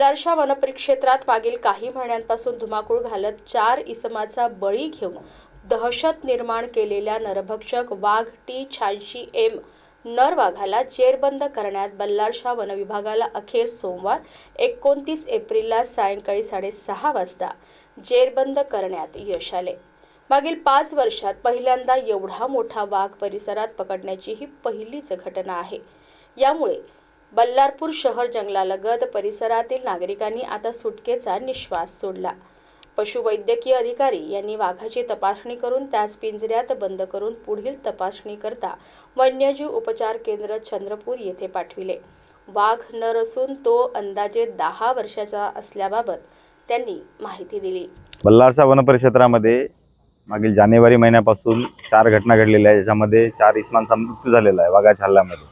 दारशा वनपरिक्षेत्रात मागील काही महिन्यांपासून धुमाकूळ घालत चार इसमाचा बळी घेऊन दहशत निर्माण केलेल्या नरभक्षक वाघ टी शहाऐंशी एम नर वाघाला जेरबंद करण्यात बल्लारशा वनविभागाला अखेर सोमवार एकोणतीस एप्रिलला सायंकाळी साडेसहा वाजता जेरबंद करण्यात यश आले. मागील पाच वर्षात पहिल्यांदा एवढा मोठा वाघ परिसरात पकडण्याची ही पहिलीच घटना आहे. यामुळे बल्लारपूर शहर जंगलालगत परिसरातील नागरिकांनी आता सुटकेचा निश्वास सोडला. पशुवैद्यकीय अधिकारी यांनी वाघाची तपासणी करून त्यास पिंजऱ्यात बंद करून पुढील तपासणी करता वन्यजीव उपचार केंद्र चंद्रपूर येथे पाठविले. वाघ नर असून तो अंदाजे दहा वर्षाचा असल्याबाबत त्यांनी माहिती दिली. बल्लारसा वनपरिक्षेत्रामध्ये मागील जानेवारी महिन्यापासून चार घटना घडलेल्या आहेत. ज्याच्यामध्ये चार इसमांचा मृत्यू झालेला आहे वाघाच्या हल्ल्यामध्ये.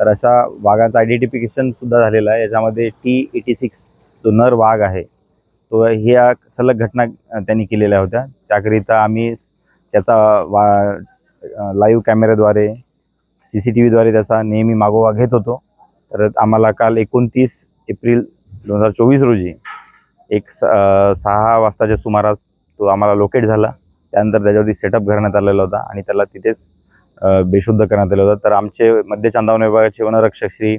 तर अशा वाघाचं आयडेंटिफिकेशन सुद्धा झालेलं आहे. याच्यामध्ये टी एटी सिक्स जो नर वाघ आहे तो ह्या सलग घटना त्यांनी केलेल्या होत्या. त्याकरिता आम्ही त्याचा वा लाईव्ह कॅमेऱ्याद्वारे सी सी टी व्हीद्वारे त्याचा नेहमी मागोवा घेत होतो. तर आम्हाला काल एकोणतीस एप्रिल दोन हजार चोवीस रोजी एक स सहा वाजताच्या सुमारास तो आम्हाला लोकेट झाला. त्यानंतर त्याच्यावरती सेटअप करण्यात आलेला होता आणि त्याला तिथेच बेशुद्ध करण्यात आलं होतं. तर आमचे मध्य चांदावण विभागाचे वनरक्षक श्री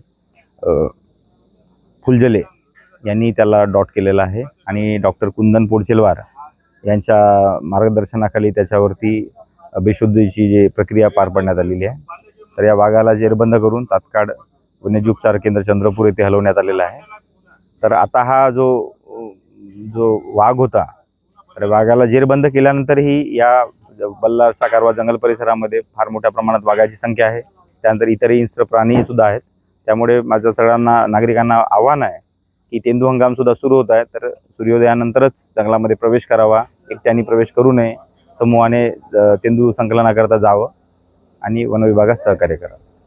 फुलजले यांनी त्याला डॉट केलेला आहे. आणि डॉक्टर कुंदन पोडचेलवार यांच्या मार्गदर्शनाखाली त्याच्यावरती बेशुद्धीची जी प्रक्रिया पार पाडण्यात आलेली आहे. तर या वाघाला जेरबंद करून तात्काळ वन्यजीव उपचार केंद्र चंद्रपूर येथे हलवण्यात आलेलं आहे. तर आता हा जो जो वाघ होता तर वाघाला जेरबंद केल्यानंतरही या बल्लार साकारवा जंगल परिसरामध्ये फार मोठ्या प्रमाणात वाघाची संख्या आहे. त्यानंतर इतरही हिंस्र प्राणीही सुद्धा आहेत. त्यामुळे माझं सगळ्यांना नागरिकांना आव्हान आहे की तेंदू हंगाम सुद्धा सुरू होत आहे. तर सूर्योदयानंतरच जंगलामध्ये प्रवेश करावा. एकट्याने प्रवेश करू नये. समूहाने तेंदू संकलनाकरता जावं आणि वनविभागात सहकार्य करावं.